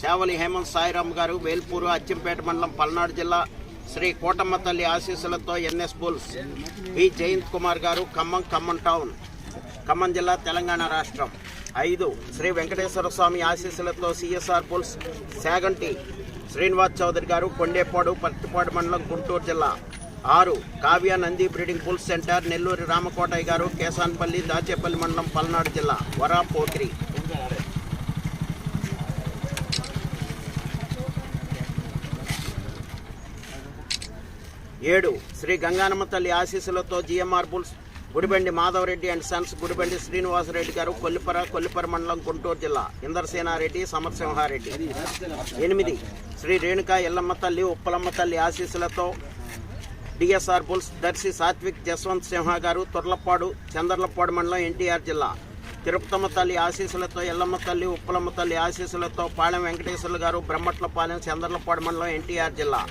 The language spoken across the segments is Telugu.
సేవలి హేమంత్ సాయిరామ్ గారు వేల్పూరు అచ్చంపేట మండలం పల్నాడు జిల్లా శ్రీ కోటమ్మ తల్లి ఆశీస్సులతో NS bulls B Jayant Kumar గారు ఖమ్మం ఖమ్మం టౌన్ ఖమ్మం జిల్లా తెలంగాణ రాష్ట్రం. ఐదు శ్రీ వెంకటేశ్వర స్వామి ఆశీస్సులతో సిఎస్ఆర్ బుల్స్ శాగంటి శ్రీనివాస్ చౌదరి గారు కొండేపాడు పత్తిపాడు మండలం గుంటూరు జిల్లా. ఆరు Kavya Nandi breeding bulls centre Nellore Ramakotaiah గారు కేసాన్పల్లి దాచేపల్లి మండలం పల్నాడు జిల్లా వరా పోత్రి ఏడు శ్రీ గంగానమ్మ తల్లి ఆశీస్సులతో GMR bulls Gudibandi Madhava Reddy and sons Gudibandi Srinivasa Reddy గారు కొల్లిపర కొల్లిపర మండలం గుంటూరు జిల్లా ఇందరసేనారెడ్డి సమరసింహారెడ్డి. ఎనిమిది శ్రీ రేణుకా ఎల్లమ్మ తల్లి ఉప్పలమ్మ తల్లి ఆశీస్సులతో డిఎస్ఆర్ బుల్స్ దర్శి సాత్విక్ జస్వంత్ సింహ గారు తొర్లపాడు చంద్రలపాడు మండలం ఎన్టీఆర్ జిల్లా. తిరుపతమ్మ తల్లి ఆశీస్సులతో ఎల్లమ్మ తల్లి ఉప్పలమ్మ తల్లి ఆశీస్సులతో పాళెం వెంకటేశ్వర్లు గారు బ్రహ్మట్లపాలెం చంద్రలపాడు మండలం ఎన్టీఆర్ జిల్లా.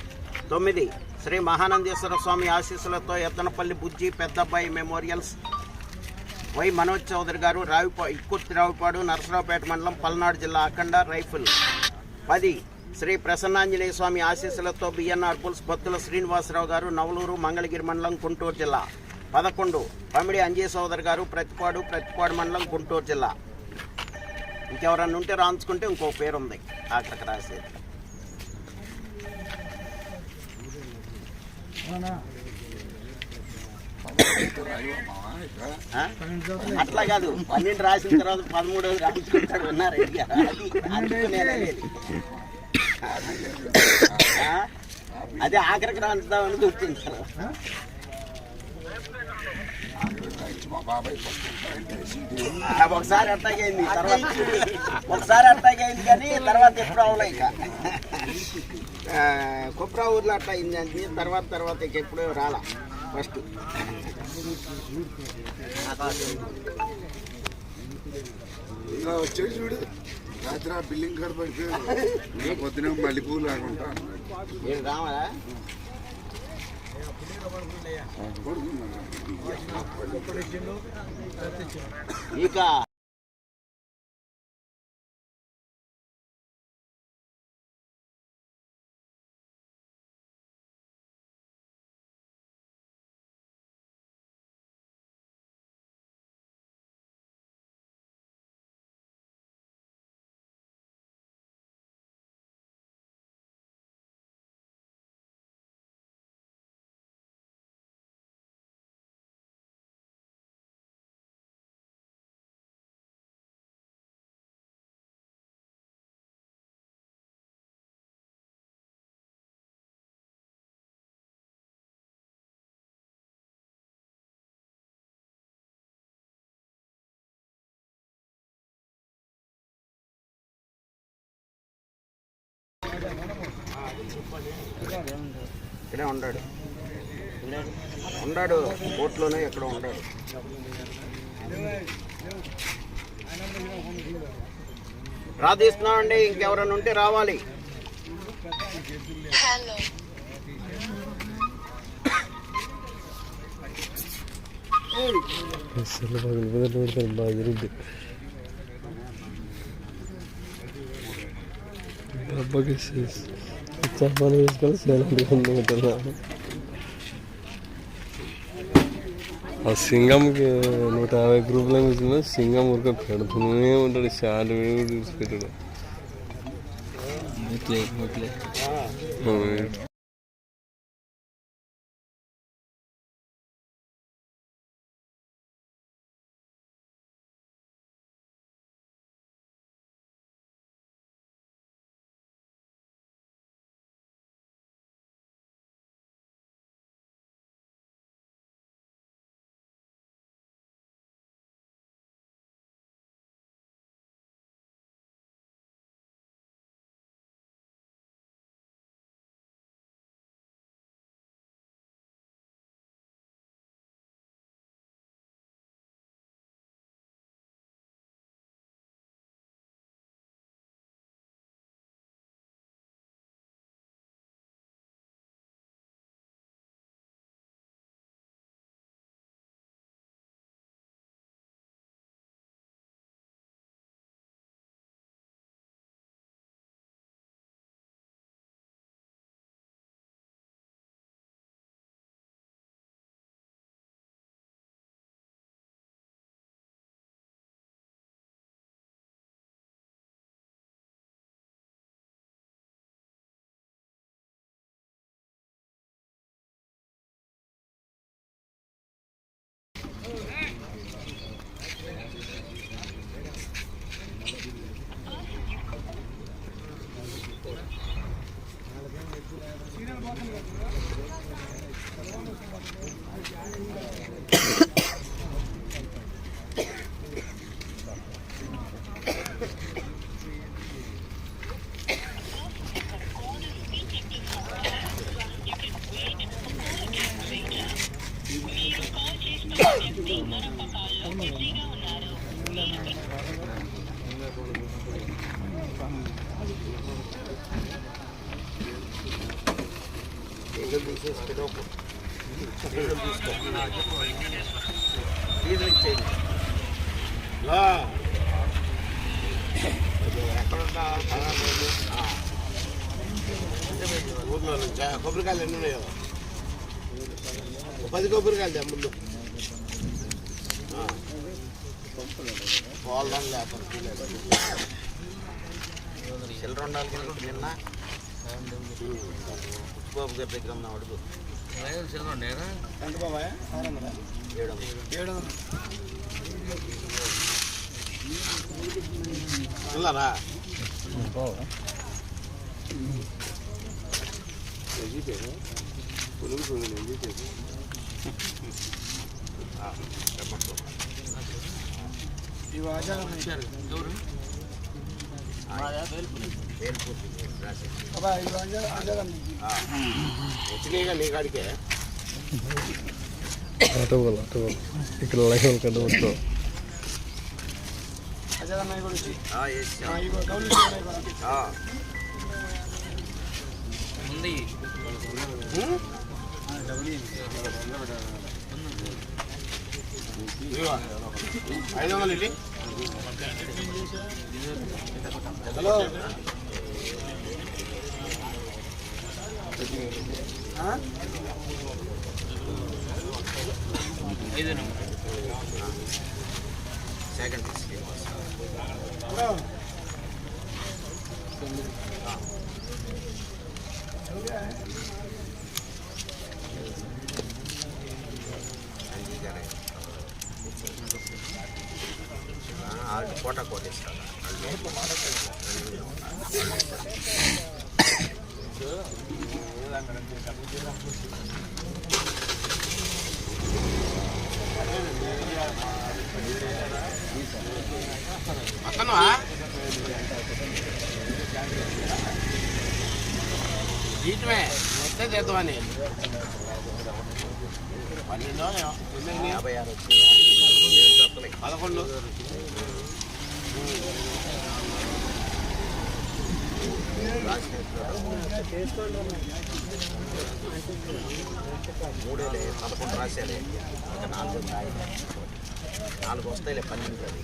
తొమ్మిది శ్రీ మహానందేశ్వర స్వామి ఆశీస్సులతో ఎద్దనపల్లి బుజ్జి పెద్దబ్బాయి మెమోరియల్స్. వై మనోజ్ చౌదరి గారు రావిపా ఇక్కుర్తి రావిపాడు నరసరావుపేట మండలం పల్నాడు జిల్లా అఖండ రైఫిల్. పది శ్రీ ప్రసన్నాంజనేయ స్వామి ఆశీస్సులతో బిఎన్ఆర్ పుల్స్ భక్తుల శ్రీనివాసరావు గారు నవలూరు మంగళగిరి మండలం గుంటూరు జిల్లా. పదకొండు పమిడి అంజయ్ సోదరి గారు ప్రతిపాడు ప్రతిపాడు మండలం గుంటూరు జిల్లా. ఇంకెవరన్నా ఉంటే రాంచుకుంటే ఇంకో పేరు ఉంది అక్కడికి రాసేది. అట్లా కాదు. పన్నెండు రాసిన తర్వాత పదమూడు రాయించుకుంటాడు ఉన్నారు అదే ఆఖరికి రాంచుదామని గుర్తించారు ఒకసారి అట్టాగైంది తర్వాత ఒకసారి అట్టాగైంది కానీ తర్వాత ఎప్పుడు అవలే ఇక? కుప్రా ఊర్లో అట్లా అయింది అంటే తర్వాత తర్వాత ఇక ఎప్పుడు రాలా ఫస్ట్ ఇంకా వచ్చేసి చూడు. రాత్రి ఆ బిల్డింగ్ కాడ పడిపోయాడు పొద్దున మల్లెపూలు ఆడుకుంటా నేను రావాలా ఇక ఇక్కడే ఉన్నాడు ఉన్నాడు కోర్టులోనే ఎక్కడ ఉన్నాడు ప్రార్థిస్తున్నామండి ఇంకెవరైనా ఉంటే రావాలి. బాగా జరుగుద్ది డబ్బకి చెప్పాలి వేసుకొని సేలండి ఉంటున్నా ఆ సింగంకి నూట యాభై గ్రూపుల మీద సింగం ఊరికే పెడుతూనే ఉంటాడు షార్ట్ వీడియో సీనియర్ ఊర్లో నుంచి కొబ్బరికాయలు ఎన్ని ఉన్నాయో పది కొబ్బరికాయలు ముందు పోల్దాం లేకపోతే చిల్లర ఉండాలి నిన్న బాబు గారి దగ్గర ఉన్న అడుగు ఎంత బాబాయ్ ఏడు ఏడు వెళ్ళారా వేలుపూర్తి రాసి వచ్చినాయిగా నీ కాడికే ఆటో వాళ్ళు ఆటో వాళ్ళు ఇక్కడ లైన్ కంటే ఇదిగో. ఐదు వందలు ఇల్లి హలో. సెకండ్ శ్రీనివాస్ అంగీకారం ఆడు కోట కోటేస్తాడు జీతమే వస్తే చేద్దామని పన్నెండు యాభై ఆరు పదకొండు. మూడేలే పదకొండు రాసేలే. ఇంకా నాలుగు నాలుగు వస్తాయిలే పన్నెండు అది.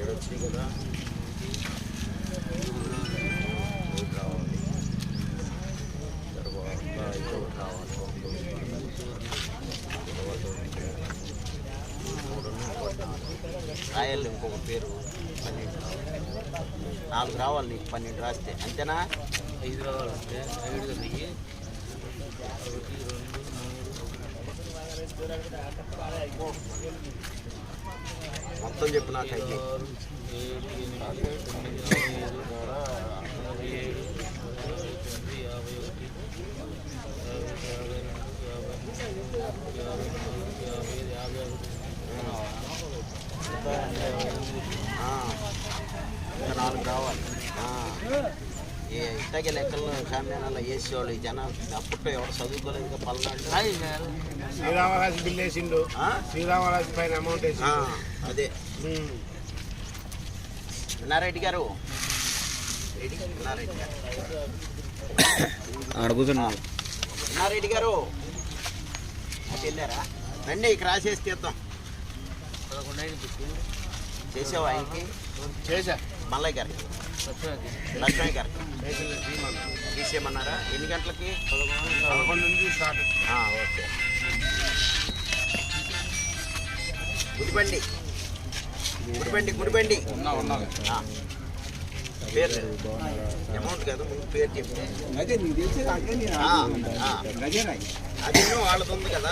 ఏడు వచ్చింది కదా. మూడు తర్వాత ఇంకొకటి రాయాలి ఇంకొక పేరు. పన్నెండు నాలుగు రావాలి నీకు పన్నెండు రాస్తే. అంతేనా? ఐదు రావాలంటే ఐదు వెయ్యి. ఒకటి రెండు. యాభై చెప్పు యాభై అయితే యాభై యాభై నాలుగు కావాలి ఏ ఇట్టగే లెక్కల్లో షామ్యానాలో వేసేవాళ్ళు ఈ జనాలు. అప్పట్లో ఎవరు చదువుకోలేదు ఇంకా పల్నాడు శ్రీరామరాజు బిల్ వేసిండు? శ్రీరామరాజు పైన అమౌంట్ ఆ, వేసిండు అదే. ఉమ్. నారెడ్డి గారు. రెడ్డి గారు. నారెడ్డి గారు. అటు వెళ్ళారా? రండి ఇక్కడ రాసేసి తీద్దాం. పదకొండు చేసావా ఆయనకి చేశా. మల్లయ్య గారికి. లక్ష్మణ్ గారికి. తీసేయమన్నారా? ఎన్ని గంటలకి? పదకొండు నుంచి స్టార్ట్. ఆ, ఓకే. గుడిబండి. గుడిబండి గుడిబండి. ఆ. పేరు? అమౌంట్ కాదు ముందు పేరు చెప్తే. ఆ, ఆ. అది వాళ్ళది ఉంది కదా?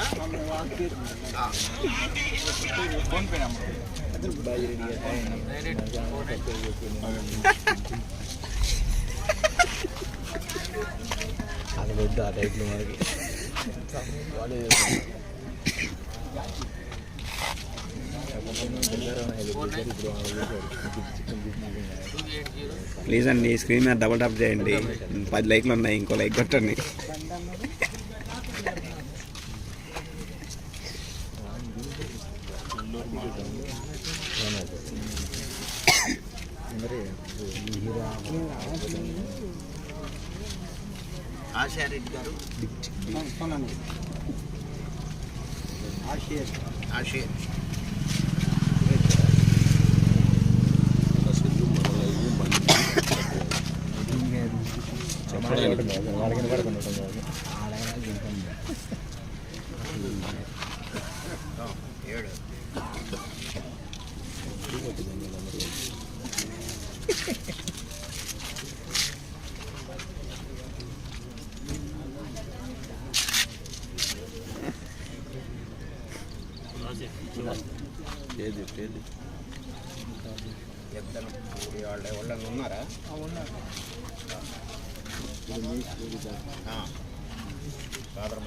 ఆ. డైరెక్ట్ ఫోన్ అది వద్దు ఆ టైప్లో మనకి ప్లీజ్ అండి స్క్రీన్ మీద డబుల్ టాప్ చేయండి. పది లైక్లు ఉన్నాయి ఇంకో లైక్ కొట్టండి. ఆశారెడ్డి గారు. ఆశీర్. ఏడు ఇద్దరు వాళ్ళు ఎవరన్నా ఉన్నారా ఆ. ఫాదర్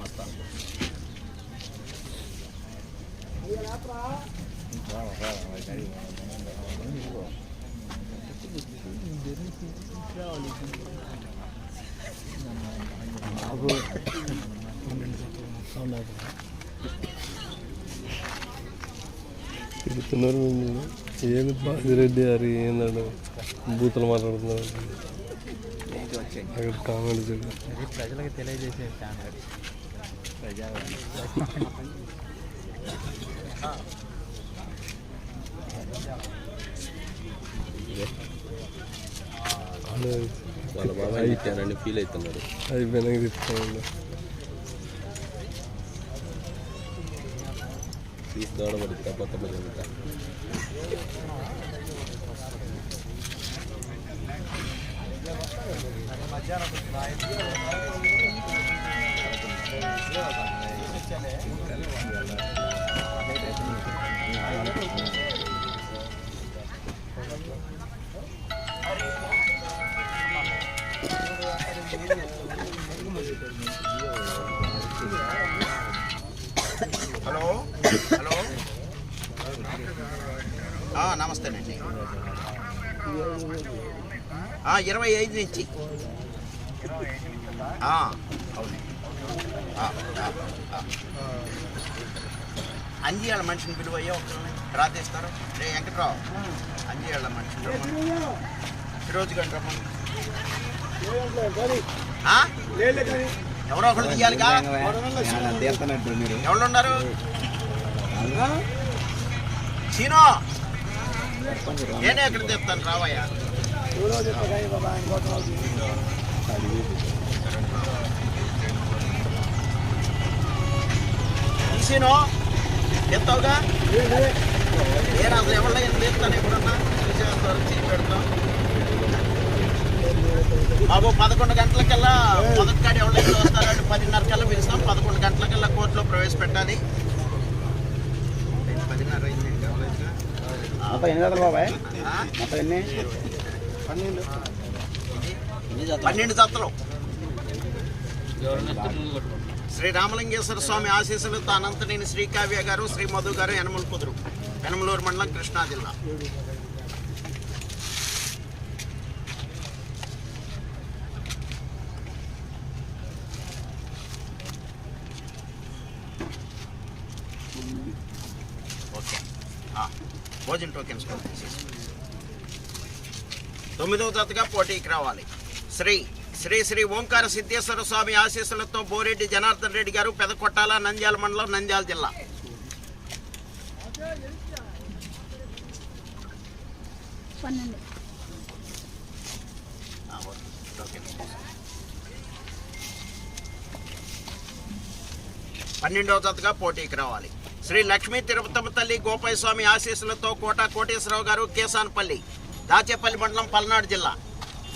తిరుగుతున్నారు మిమ్మల్ని ఏంది బాజిరెడ్డి గారు ఏందాడు? బూతులు మాట్లాడుతున్నారు. అక్కడ కామెంట్ చూడు ప్రజలకు తెలియజేసే ఛానల్ వాళ్ళ ఇచ్చారని ఫీల్ అవుతున్నారు అయిపోయినాక తీసి దూడబడి తప్ప జరుగుతా హలో హలో ఆ, నమస్తేనండి ఆ, ఇరవై ఐదు నుంచి. ఆ, అవునండి అంజీయాల మనిషిని పిలువయ్యే ఒకరిని రాతేస్తారు రే వెంకట్రావు. అంజీయాల మనిషిని రమ్మని. ఈరోజు గంట రమ్మని. ఎవరో ఒకరు తీయాలిగా? తీస్తున్నట్టు ఎవరు ఉన్నారు సీనో నేనే ఎక్కడ తెస్తాను? రావయ్యా. ఈ సీనో ఎత్తావుగా నేను అసలు ఎవరిలో ఎంత తెస్తాను ఎప్పుడన్నా చూసేంతవరకు చేసి పెడతాం బాబు పదకొండు గంటలకల్లా మొదటి కాడ ఎవరైతే వస్తారంటే పదిన్నర కల్లా పిలుస్తాం. పదకొండు గంటలకల్లా కోర్టులో ప్రవేశపెట్టాలి. మొత్తం ఎన్ని జాతలు బాబాయ్? ఆ? మొత్తం ఎన్ని? పన్నెండు పన్నెండు జాతలు. శ్రీ రామలింగేశ్వర స్వామి ఆశీస్సులతో అనంతనేని శ్రీకావ్య గారు శ్రీ మధు గారు యనమల కుదురు యనమలూరు మండలం కృష్ణా జిల్లా ఓకే ఆ, భోజన టోకెన్స్ తొమ్మిదవ జతగా పోటీకి రావాలి. శ్రీ శ్రీ శ్రీ ఓంకార సిద్ధేశ్వర స్వామి ఆశీస్సులతో బోరెడ్డి జనార్దన్ రెడ్డి గారు పెదకొట్టాల నంద్యాల మండలం నంద్యాల జిల్లా. పన్నెండవ జతగా పోటీకి రావాలి. శ్రీ లక్ష్మీ తిరుపతమ్మ తల్లి గోపాయస్వామి ఆశీస్సులతో కోట కోటేశ్వరరావు గారు కేసానపల్లి దాచేపల్లి మండలం పల్నాడు జిల్లా.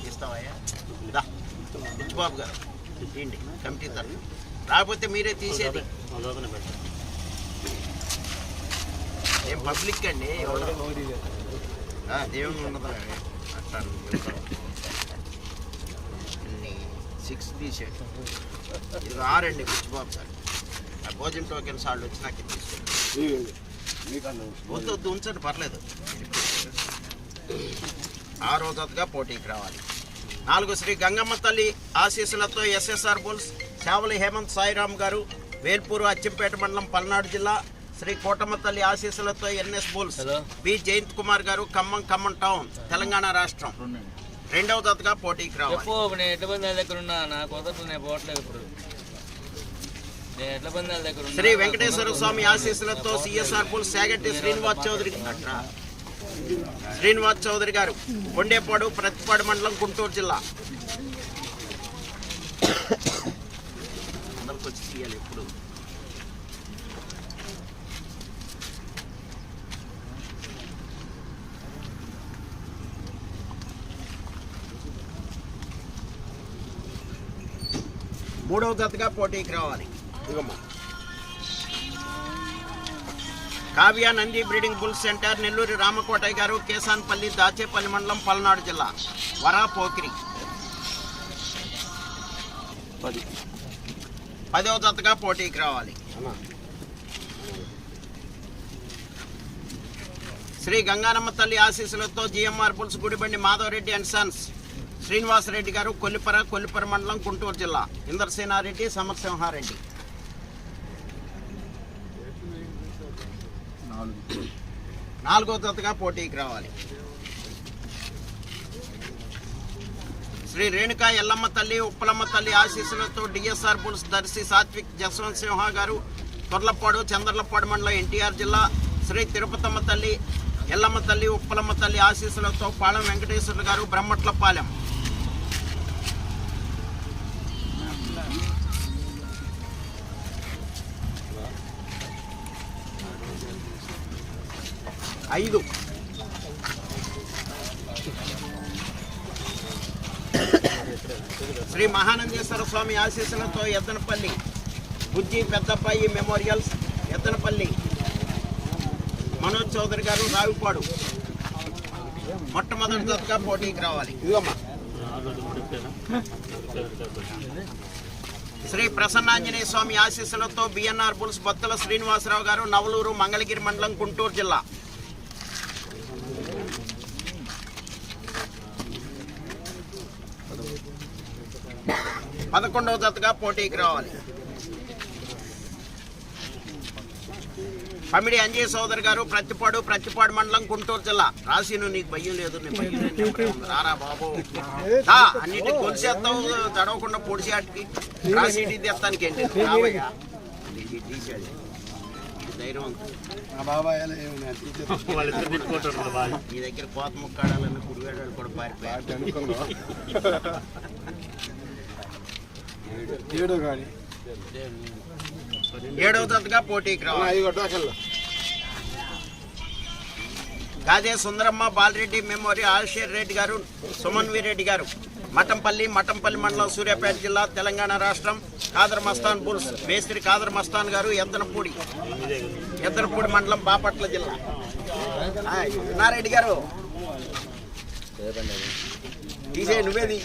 ఇస్తావయ్యా? గారు. కమిటీ తరఫు. రాకపోతే మీరే తీసేది. ఏం పబ్లిక్ అండి? దేవుని ఉండదు సిక్స్ తీసేయండి. ఇది ఆరండి బుచ్చిబాబు సార్ ఆ భోజన టోకెన్స్ వాళ్ళు వచ్చి నాకు తీసుకుంటారు వద్దు వద్దు ఉంచండి పర్లేదు. ఆరో జతగా పోటీకి రావాలి. నాలుగు శ్రీ గంగమ్మ తల్లి ఆశీస్సులతో ఎస్ఎస్ఆర్ బుల్స్ శావలి హేమంత్ సాయిరామ్ గారు వేల్పూరు అచ్చంపేట మండలం పల్నాడు జిల్లా శ్రీ కోటమ్మ తల్లి ఆశీస్సులతో NS bulls B Jayant Kumar గారు ఖమ్మం ఖమ్మం టౌన్ తెలంగాణ రాష్ట్రం. రెండవ జతగా పోటీకి రావాలి. శ్రీ వెంకటేశ్వర స్వామి ఆశీస్సులతో సిఎస్ఆర్ పూల్ సాగట్టి శ్రీనివాస్ చౌదరి శ్రీనివాస్ చౌదరి గారు కొండేపాడు ప్రతిపాడు మండలం గుంటూరు జిల్లా. ఎప్పుడు. మూడవ జతగా పోటీకి రావాలి. ఇదిగమ్మా. Kavya Nandi breeding bull centre Nelluri Ramakotaiah గారు కేసాన్పల్లి దాచేపల్లి మండలం పల్నాడు జిల్లా వరా పోకిరి. పదవ జతగా పోటీకి రావాలి. శ్రీ గంగానమ్మ తల్లి ఆశీస్సులతో GMR bulls Gudibandi Madhava Reddy and sons Srinivasa Reddy గారు కొల్లిపర కొల్లిపర మండలం గుంటూరు జిల్లా ఇందర్సేనారెడ్డి సమరసింహారెడ్డి. నాలుగో తరగతిగా పోటీకి రావాలి. శ్రీ రేణుకా ఎల్లమ్మ తల్లి ఉప్పలమ్మ తల్లి ఆశీస్సులతో డిఎస్ఆర్ బుల్స్ దర్శి సాత్విక్ జస్వంత్ సింహ గారు తొర్లపాడు చంద్రలపాడు మండలం ఎన్టీఆర్ జిల్లా శ్రీ తిరుపతమ్మ తల్లి ఎల్లమ్మ తల్లి ఉప్పలమ్మ తల్లి ఆశీస్సులతో పాలెం వెంకటేశ్వర గారు బ్రహ్మట్లపాలెం. ఐదు. శ్రీ మహానందేశ్వర స్వామి ఆశీస్సులతో ఎద్దనపల్లి బుజ్జి పెద్దపాయి మెమోరియల్స్ ఎద్దనపల్లి మనోజ్ చౌదరి గారు రావిపాడు. మొట్టమొదటి దత్తగా పోటీకి రావాలి. ఇదిగమ్మా. శ్రీ ప్రసన్నాంజనేయ స్వామి ఆశీస్సులతో బిఎన్ఆర్ పులుసు బత్తుల శ్రీనివాసరావు గారు నవలూరు మంగళగిరి మండలం గుంటూరు జిల్లా. పదకొండవ జతగా పోటీకి రావాలి. పమిడి అంజయ్ సోదరి గారు ప్రతిపాడు ప్రతిపాడు మండలం గుంటూరు జిల్లా. రాసిను నీకు భయం లేదు నీ భయం లేదు, ఎక్కడే ఉంది. రారా బాబు. అన్నిటి కొలిసేస్తావు తడవకుండా పొడిసి ఆటికి. రాసి తెస్తానికి ఏంటి. నీ దగ్గర కోత ముక్కాడాలన్న కుడివేడాలు కూడా పారిపోయారు. ఏడవ జతగా పోటీకి రావాలి. గాదే సుందరమ్మ బాలరెడ్డి మెమోరియల్ ఆశీర్ రెడ్డి గారు సుమన్వి రెడ్డి గారు. మఠంపల్లి మఠంపల్లి మండలం సూర్యాపేట జిల్లా తెలంగాణ రాష్ట్రం కాదర్ మస్తాన్ బుల్స్ మేస్త్రి కాదర్ మస్తాన్ గారు ఎద్దనపూడి. ఎద్దనపూడి మండలం బాపట్ల జిల్లా. నారెడ్డి గారు. తీసే నువ్వేది?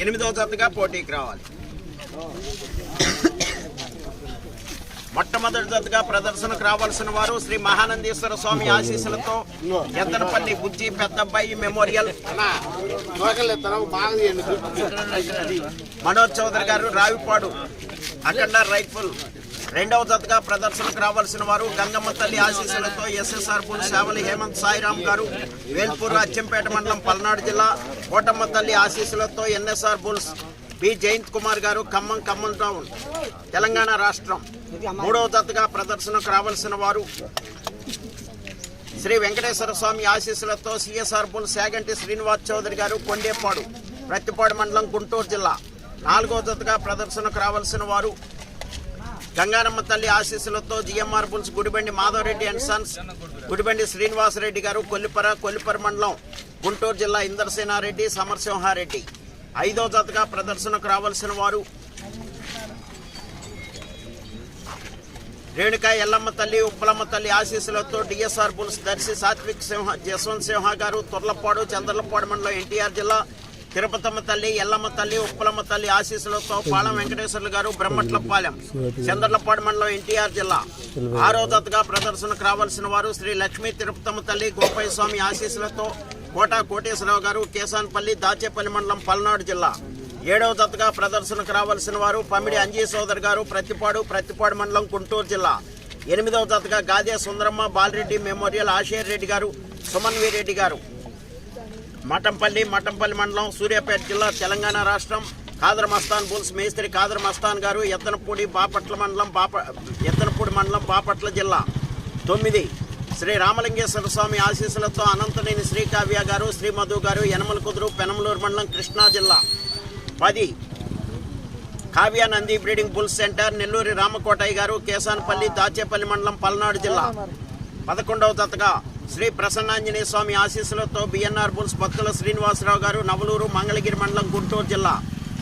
ఎనిమిదవ జతగా పోటీకి రావాలి. మొట్టమొదటి జతగా ప్రదర్శనకు రావాల్సిన వారు శ్రీ మహానందేశ్వర స్వామి ఆశీస్సులతో ఎద్దనపల్లి బుజ్జి పెద్దబ్బాయి మెమోరియల్ మనోజ్ చౌదరి గారు రావిపాడు అఖండ రైఫుల్ రెండవ జతగా ప్రదర్శనకు రావాల్సిన వారు గంగమ్మ తల్లి ఆశీస్సులతో ఎస్ఎస్ఆర్ పుల్ సేవలి హేమంత్ సాయిరామ్ గారు వేల్పూర్ అచ్చంపేట మండలం పల్నాడు జిల్లా కోటమ్మ తల్లి ఆశీస్సులతో NSR bulls B Jayant Kumar గారు ఖమ్మం ఖమ్మం టౌన్ తెలంగాణ రాష్ట్రం. మూడవ జతగా ప్రదర్శనకు రావాల్సిన వారు శ్రీ వెంకటేశ్వర స్వామి ఆశీస్సులతో సిఎస్ఆర్ బుల్ శాగంటి శ్రీనివాస్ చౌదరి గారు కొండేపాడు ప్రతిపాడు మండలం గుంటూరు జిల్లా. నాలుగో జతగా ప్రదర్శనకు రావాల్సిన వారు గంగారమ్మ తల్లి ఆశీస్సులతో GMR bulls Gudibandi Madhava Reddy and sons Gudibandi Srinivasa Reddy గారు కొల్లిపర కొల్లిపర మండలం గుంటూరు జిల్లా ఇందర్సేనారెడ్డి సమరసింహారెడ్డి. ఐదో జతగా ప్రదర్శనకు రావాల్సిన వారు రేణుక ఎల్లమ్మ తల్లి ఉప్పలమ్మ తల్లి ఆశీస్సులతో డిఎస్ఆర్ బుల్స్ దర్శి సాత్విక్ సింహ జస్వంత్ సింహ గారు తుర్లపాడు చంద్రలపాడు మండలం ఎన్టీఆర్ జిల్లా తిరుపతమ్మ తల్లి ఎల్లమ్మ తల్లి ఉప్పలమ్మ తల్లి ఆశీస్సులతో పాలెం వెంకటేశ్వర్లు గారు బ్రహ్మట్లపాలెం చంద్రలపాడు మండలం ఎన్టీఆర్ జిల్లా. ఆరో దత్తగా ప్రదర్శనకు రావాల్సిన వారు శ్రీ లక్ష్మీ తిరుపతమ్మ తల్లి గోపయ్య స్వామి ఆశీస్సులతో కోట కోటేశ్వరరావు గారు కేశాన్పల్లి దాచేపల్లి మండలం పల్నాడు జిల్లా. ఏడవ దత్తగా ప్రదర్శనకు రావాల్సిన వారు పమిడి అంజీ సోదర్ గారు ప్రతిపాడు ప్రతిపాడు మండలం గుంటూరు జిల్లా. ఎనిమిదవ దత్తగా గాదే సుందరమ్మ బాలరెడ్డి మెమోరియల్ ఆశేర్ రెడ్డి గారు సుమన్వి రెడ్డి గారు. మఠంపల్లి మఠంపల్లి మండలం సూర్యాపేట జిల్లా తెలంగాణ రాష్ట్రం. కాదర్ మస్తాన్ బుల్స్ మేస్త్రి కాదర్ మస్తాన్ గారు ఎత్తనపూడి బాపట్ల మండలం బాప ఎత్తనపూడి మండలం బాపట్ల జిల్లా. తొమ్మిది. శ్రీ రామలింగేశ్వర స్వామి ఆశీస్సులతో అనంతనేని శ్రీకావ్య గారు శ్రీ మధు గారు యనమల కుదురు పెనమలూరు మండలం కృష్ణా జిల్లా. పది. Kavya Nandi breeding bulls centre Nelluri Ramakotaiah గారు కేసానపల్లి దాచేపల్లి మండలం పల్నాడు జిల్లా. పదకొండవ దత్తగా. శ్రీ ప్రసన్నాంజనేయ స్వామి ఆశీస్సులతో బిఎన్ఆర్ బుల్స్ భక్తుల శ్రీనివాసరావు గారు నవలూరు మంగళగిరి మండలం గుంటూరు జిల్లా.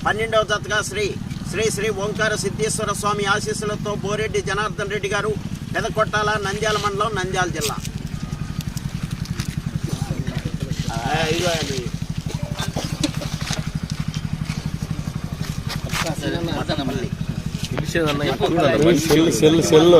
పన్నెండవ దత్తగా శ్రీ శ్రీ శ్రీ ఓంకార సిద్ధేశ్వర స్వామి ఆశీస్సులతో బోరెడ్డి జనార్దన్ రెడ్డి గారు పెదకొట్టాల నంద్యాల మండలం నంద్యాల జిల్లా. Cell cell cell.